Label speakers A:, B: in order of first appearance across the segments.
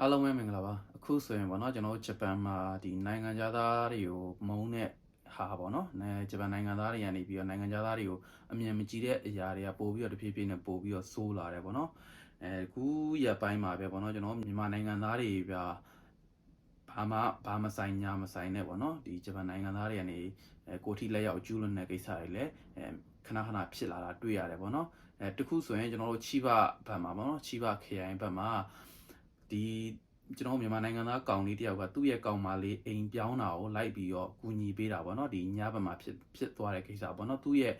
A: အားလုံးပဲမင်္ဂလာပါအခုဆိုရင်ပေါ့နော်ကျွန်တော်တို့ဂျပန်မှာဒီနိုင်ငံသားတွေကိုမုန်းတဲ့ဟာပေါ့နော်အဲဂျပန်နိုင်ငံသားတွေကနေပြီးတော့နိုင်ငံသားတွေကိုအမြင်မကြည့်တဲ့အရာတွေကပို့ပြီးတော့တဖြည်းဖြည်းနဲ့ပို့ပြီးတော့ဆိုးလာတယ်ပေါ့နော်အဲခုရက်ပိုင်းမှာပဲပေါ့နော်ကျွန်တော်မြန်မာနိုင်ငံသားတွေပြဘာမှဘာမဆိုင်ညာမဆိုင်နဲ့ပေါ့နော်ဒီဂျပန်နိုင်ငံသားတွေကနေအဲကိုထိလက်ရောက်ကျူးလွန်တဲ့ကိစ္စတွေလည်းအဲခဏခဏဖြစ်လာတာတွေ့ရတယ်ပေါ့နော်အဲတခုဆိုရင်ကျွန်တော်တို့ချိဘဘက်မှာပေါ့နော်ချိဘခရိုင်ဘက်မှာ ဒီကျွန်တော်မြန်မာနိုင်ငံသားကောင်လေးတယောက်ကသူ့ရဲ့ကောင်မလေးအိမ်ပြောင်းတာကိုလိုက်ပြီးတော့ကူညီပေးတာပေါ့နော်ဒီညဘက်မှာဖြစ်ဖြစ်သွားတဲ့ကိစ္စပေါ့နော်သူ့ရဲ့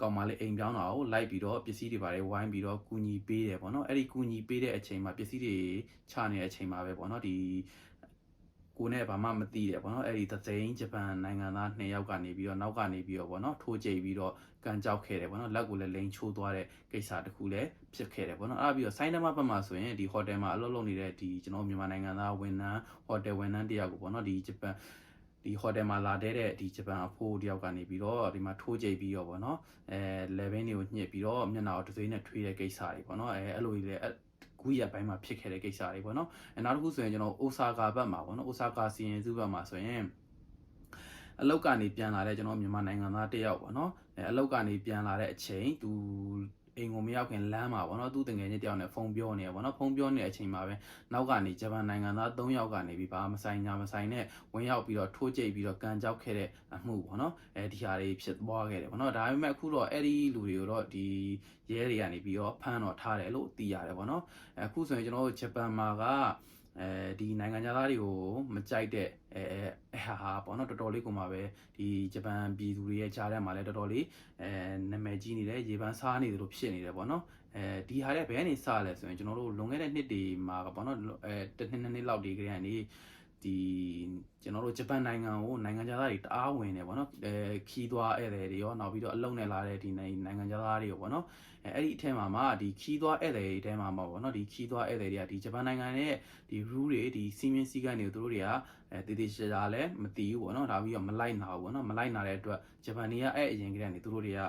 A: ကောင်မလေးအိမ်ပြောင်းတာကိုလိုက်ပြီးတော့ပစ္စည်းတွေပါတယ်ဝိုင်းပြီးတော့ကူညီပေးတယ်ပေါ့နော်အဲ့ဒီကူညီပေးတဲ့အချိန်မှာပစ္စည်းတွေချနေတဲ့အချိန်မှာပဲပေါ့နော်ဒီ ကိုနဲ့ဘာမှမသိတယ်ပေါ့နော်အဲ့ဒီသသိန်းဂျပန်နိုင်ငံသား2ယောက်ကနေပြီးတော့နောက်ကနေပြီးတော့ပေါ့နော်ထိုးကြိတ်ပြီးတော့ကန်ကြောက်ခဲ့တယ်ပေါ့နော်လက်ကိုလည်းလိန်ချိုးသွားတဲ့ကိစ္စတစ်ခုလည်းဖြစ်ခဲ့တယ်ပေါ့နော်အဲ့ဒါပြီးတော့ဆိုင်းနမဘက်မှာဆိုရင်ဒီဟိုတယ်မှာအလုပ်လုပ်နေတဲ့ဒီကျွန်တော်မြန်မာနိုင်ငံသားဝန်ထမ်းဟိုတယ်ဝန်ထမ်းတယောက်ကိုပေါ့နော်ဒီဂျပန်ဒီဟိုတယ်မှာလာတဲ့ဒီဂျပန်အဖိုးတယောက်ကနေပြီးတော့ဒီမှာထိုးကြိတ်ပြီးတော့ပေါ့နော်အဲ level တွေကိုညှစ်ပြီးတော့မျက်နှာကိုတစ်စိမ့်နဲ့ထွေးတဲ့ကိစ္စတွေပေါ့နော်အဲအဲ့လိုကြီးလေ ခုရက်ပိုင်းမှာဖြစ်ခဲ့တဲ့ကိစ္စတွေပေါ့နော်အဲနောက်တစ်ခုဆိုရင်ကျွန်တော်အိုဆာကာဘက်မှာပေါ့နော်အိုဆာကာစီရင်စုဘက်မှာဆိုရင်အလောက်ကနေပြန်လာတဲ့ကျွန်တော်မြန်မာနိုင်ငံသားတယောက်ပေါ့နော်အဲအလောက်ကနေပြန်လာတဲ့အချိန်သူ အိမ်ကိုမရောက်ခင်လမ်းမှာပေါ့နော်သူတငယ်ချင်းတယောက်နဲ့ဖုန်းပြောနေရပေါ့နော်ဖုန်းပြောနေတဲ့အချိန်မှာပဲနောက်ကနေဂျပန်နိုင်ငံသား3ယောက်ကနေပြီးဘာမဆိုင်ညာမဆိုင်နဲ့ဝင်ရောက်ပြီးတော့ထိုးကြိတ်ပြီးတော့ကန်ကြောက်ခဲ့တဲ့အမှုပေါ့နော်အဲဒီဟာတွေဖြစ်သွားခဲ့တယ်ပေါ့နော်ဒါပေမဲ့အခုတော့အဲ့ဒီလူတွေကိုတော့ဒီရဲတွေကနေပြီးတော့ဖမ်းတော့ထားတယ်လို့သိရတယ်ပေါ့နော်အခုဆိုရင်ကျွန်တော်တို့ဂျပန်မှာက အဲဒီနိုင်ငံသားတွေကိုမကြိုက်တဲ့အဲအဲဟာဟာပေါ့နော်တော်တော်လေးကိုမှပဲဒီဂျပန်ပြည်သူတွေရဲ့ကြားထဲမှာလည်းတော်တော်လေးအဲနာမည်ကြီးနေတယ်ရေပန်းစားနေတယ်လို့ဖြစ်နေတယ်ပေါ့နော်အဲဒီဟာတဲ့ဘယ်ကနေစလဲဆိုရင်ကျွန်တော်တို့လွန်ခဲ့တဲ့နှစ်တွေမှာပေါ့နော်အဲတစ်နှစ်နှစ်နှစ်လောက်ဒီကလေးကနေ ဒီကျွန်တော်တို့ဂျပန်နိုင်ငံကိုနိုင်ငံသားတွေတအားဝင်တယ်ပေါ့နော်အဲခီးသွားဧည့်သည်တွေရောနောက်ပြီးတော့အလုံနဲ့လာတဲ့ဒီနိုင်ငံသားတွေရောပေါ့နော်အဲအဲ့ဒီအထက်မှာမှဒီခီးသွားဧည့်သည်တွေထဲမှာမှာပေါ့နော်ဒီခီးသွားဧည့်သည်တွေကဒီဂျပန်နိုင်ငံရဲ့ဒီ rule တွေဒီစီမင်းစည်းကမ်းတွေကိုသူတို့တွေကအဲတည်တည်ရှာရှာလည်းမတည်ဘူးပေါ့နော်ဒါပြီးတော့မလိုက်နာဘူးပေါ့နော်မလိုက်နာတဲ့အတွက်ဂျပန်တွေကအဲ့အရင်ကတည်းကနေသူတို့တွေက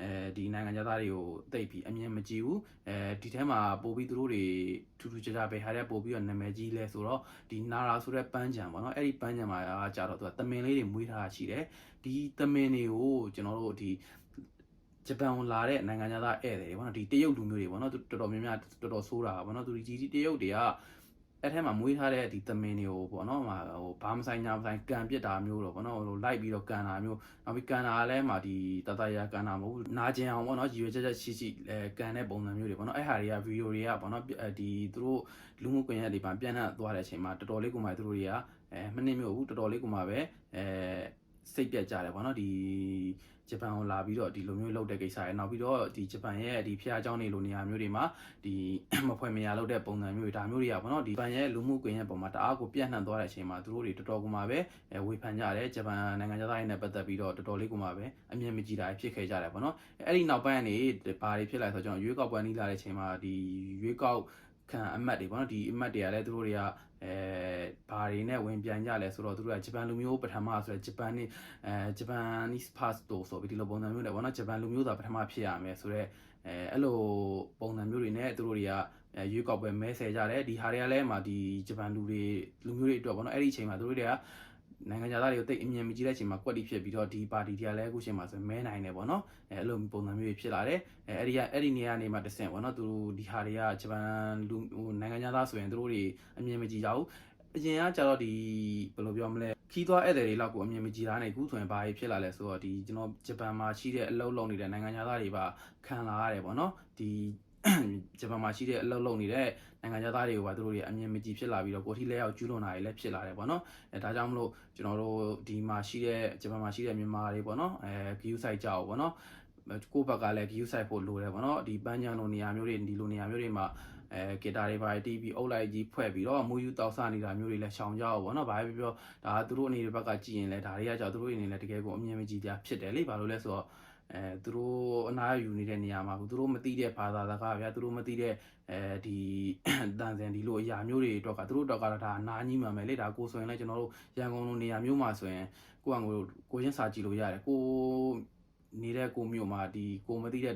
A: အဲဒီနိုင်ငံသားတွေကိုတိတ်ပြီးအမြင်မကြည့်ဘူးအဲဒီထဲမှာပို့ပြီးသူတို့တွေထူးထူးခြားခြားပဲဟာတဲ့ပို့ပြီးတော့နာမည်ကြီးလဲဆိုတော့ဒီနာရာဆိုတဲ့ပန်းချံပေါ့နော်အဲ့ဒီပန်းချံမှာကြာတော့သူကတမင်လေးတွေမွေးထားတာရှိတယ်ဒီတမင်တွေကိုကျွန်တော်တို့ဒီဂျပန်ကိုလာတဲ့နိုင်ငံသားဧည့်သည်တွေပေါ့နော်ဒီတရုတ်လူမျိုးတွေပေါ့နော်တော်တော်များများတော်တော်ဆိုးတာပေါ့နော်သူဒီဒီတရုတ်တွေက အဲ့ထဲမှာမွေးထားတဲ့ဒီသမင်တွေကိုပေါ့နော်ဟိုဘာမဆိုင်ညာမဆိုင်ကန်ပစ်တာမျိုးတော့ပေါ့နော်ဟိုလိုက်ပြီးတော့ကန်တာမျိုးနောက်ပြီးကန်တာလည်းမှာဒီတတရကန်တာမဟုတ်ဘူးနာကျင်အောင်ပေါ့နော်ရည်ရွယ်ချက်ချက်ရှိရှိအဲကန်တဲ့ပုံစံမျိုးတွေပေါ့နော်အဲ့ဟာတွေကဗီဒီယိုတွေကပေါ့နော်ဒီသူတို့လူမှုကွန်ရက်တွေမှာပြန်နှံ့သွားတဲ့အချိန်မှာတော်တော်လေးကိုမှသူတို့တွေကအဲမနစ်မျိုးဘူးတော်တော်လေးကိုမှပဲအဲ စိတ်ပြတ်ကြတယ်ပေါ့နော်ဒီဂျပန်ကိုလာပြီးတော့ဒီလိုမျိုးလုပ်တဲ့ကိစ္စရယ်နောက်ပြီးတော့ဒီဂျပန်ရဲ့ဒီဖျားเจ้าနေလိုနေရာမျိုးတွေမှာဒီမဖွဲမရလုပ်တဲ့ပုံစံမျိုးတွေဒါမျိုးတွေကပေါ့နော်ဒီဂျပန်ရဲ့လူမှုကွန်ရက်ပေါ်မှာတအားကိုပြန့်နှံ့သွားတဲ့အချိန်မှာသူတို့တွေတော်တော်ကမှပဲဝေဖန်ကြတယ်ဂျပန်နိုင်ငံသားတွေနဲ့ပတ်သက်ပြီးတော့တော်တော်လေးကမှပဲအမြင်မကြည်တာဖြစ်ခဲ့ကြတယ်ပေါ့နော်အဲ့ဒီနောက်ပိုင်းကနေဘာတွေဖြစ်လာဆိုတော့ကျွန်တော်ရွေးကောက်ပွဲနီးလာတဲ့အချိန်မှာဒီရွေးကောက် ခံအမတ်တွေပေါ့နော်ဒီအမတ်တွေကလည်းသူတို့တွေကအဲဘာတွေနဲ့ဝင်ပြန်ကြလဲဆိုတော့သူတို့ကဂျပန်လူမျိုးပထမဆိုတော့ဂျပန်နေအဲဂျပန် is past ဆိုပြီးဒီလိုပုံစံမျိုးတွေပေါ့နော်ဂျပန်လူမျိုးသာပထမဖြစ်ရမယ်ဆိုတော့အဲအဲ့လိုပုံစံမျိုးတွေနဲ့သူတို့တွေကရွေးကောက်ပွဲမဲဆယ်ကြတယ်ဒီဟာတွေကလည်းမှဒီဂျပန်လူတွေလူမျိုးတွေအတွက်ပေါ့နော်အဲ့ဒီအချိန်မှာသူတို့တွေက နိုင်ငံသားတွေကိုတိတ်အမြင်မကြည့်တဲ့အချိန်မှာကွက်တီဖြစ်ပြီးတော့ဒီပါတီတွေကလည်းအခုချိန်မှာဆိုမဲနိုင်တယ်ပေါ့နော်အဲအဲ့လိုပုံစံမျိုးတွေဖြစ်လာတယ်အဲအဲ့ဒီကအဲ့ဒီနေရာနေမှာတဆင့်ပေါ့နော်သူတို့ဒီဟာတွေကဂျပန်လူဟိုနိုင်ငံသားဆိုရင်သူတို့တွေအမြင်မကြည့်ကြဘူးအရင်ကကျတော့ဒီဘယ်လိုပြောမလဲခီးသွားဧည့်သည်တွေလောက်ကိုအမြင်မကြည်တာနဲ့အခုဆိုရင်ဘာကြီးဖြစ်လာလဲဆိုတော့ဒီကျွန်တော်ဂျပန်မှာရှိတဲ့အလုပ်လုပ်နေတဲ့နိုင်ငံသားတွေပါခံလာရတယ်ပေါ့နော်ဒီ ဂျပန်မှာရှိတဲ့အလုပ်လုပ်နေတဲ့နိုင်ငံသားတွေကိုပါသူတို့တွေအမြင်မကြည်ဖြစ်လာပြီးတော့ကိုထိလက်ရောက်ကျူးလွန်တာတွေလည်းဖြစ်လာတယ်ပေါ့နော်အဲဒါကြောင့်မလို့ကျွန်တော်တို့ဒီမှာရှိတဲ့ဂျပန်မှာရှိတဲ့မြန်မာတွေပေါ့နော်အဲ view site ကြောက်ပေါ့နော်ကိုယ့်ဘက်ကလည်း view site ဖို့လိုတယ်ပေါ့နော်ဒီပန်းချံလိုနေရာမျိုးတွေဒီလိုနေရာမျိုးတွေမှာအဲဂီတာတွေပါတီးပြီးအုပ်လိုက်ကြီးဖွဲ့ပြီးတော့မူယူတောက်ဆနေတာမျိုးတွေလည်းရှောင်ကြအောင်ပေါ့နော်။ဘာပဲပြောဒါသူတို့အနေနဲ့ဘက်ကကြည့်ရင်လည်းဒါတွေကကြောက်သူတို့အနေနဲ့တကယ်ကိုအမြင်မကြည့်ကြဖြစ်တယ်လေ။ဘာလို့လဲဆိုတော့ အဲသူတို့အနားယူနေတဲ့နေရာမှာသူတို့မသိတဲ့ဘာသာစကားဗျာသူတို့မသိတဲ့အဲဒီတန်စင်ဒီလိုအရာမျိုးတွေတော့ကသူတို့တော့ကတော့ဒါနားကြီးမှမယ်လေဒါကိုဆိုရင်လည်းကျွန်တော်တို့ရန်ကုန်လိုနေရာမျိုးမှာဆိုရင်ကိုကကိုကိုချင်းစာကြည့်လို့ရတယ်ကိုနေတဲ့ကိုမျိုးမှာဒီကိုမသိတဲ့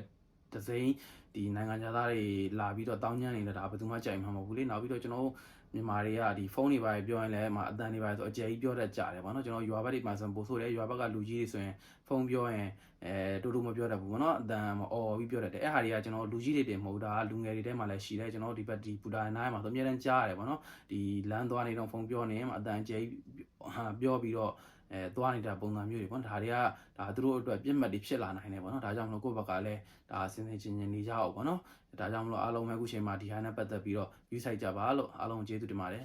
A: ဒဇိန်ဒီနိုင်ငံသားတွေလာပြီးတော့တောင်းကျမ်းနေတယ်ဒါဘယ်သူမှကြိုက်မှာမဟုတ်ဘူးလေနောက်ပြီးတော့ကျွန်တော်တို့ မြန်မာတွေကဒီဖုန်းတွေပါပြောရင်လည်းအမအတန်တွေပါဆိုအကျယ်ကြီးပြောတတ်ကြတယ်ဗောနော်ကျွန်တော်ရွာဘက်တွေမှာဆိုပို့ဆိုတယ်ရွာဘက်ကလူကြီးတွေဆိုရင်ဖုန်းပြောရင်အဲတူတူမပြောတတ်ဘူးဗောနော်အတန်မအော်ပြီးပြောတတ်တယ်အဲ့ဟာတွေကကျွန်တော်လူကြီးတွေတင်မဟုတ်တာလူငယ်တွေထဲမှာလည်းရှိတယ်ကျွန်တော်ဒီဘက်ဒီပူတာနားမှာဆိုအများတန်းကြားရတယ်ဗောနော်ဒီလမ်းသွားနေတော့ဖုန်းပြောနေအတန်ကျယ်ကြီးဟာပြောပြီးတော့ အဲသွားနေတာပုံစံမျိုးတွေပေါ့ဒါတွေကဒါသူတို့အတွက်ပြစ်မှတ်တွေဖြစ်လာနိုင်တယ်ပေါ့နော်ဒါကြောင့်မလို့ကိုယ့်ဘက်ကလည်းဒါစင်စင်ချင်းချင်းနေကြအောင်ပေါ့နော်ဒါကြောင့်မလို့အားလုံးပဲအခုချိန်မှာဒီဟာနဲ့ပတ်သက်ပြီးတော့ view site ကြပါလို့အားလုံးကျေးဇူးတင်ပါတယ်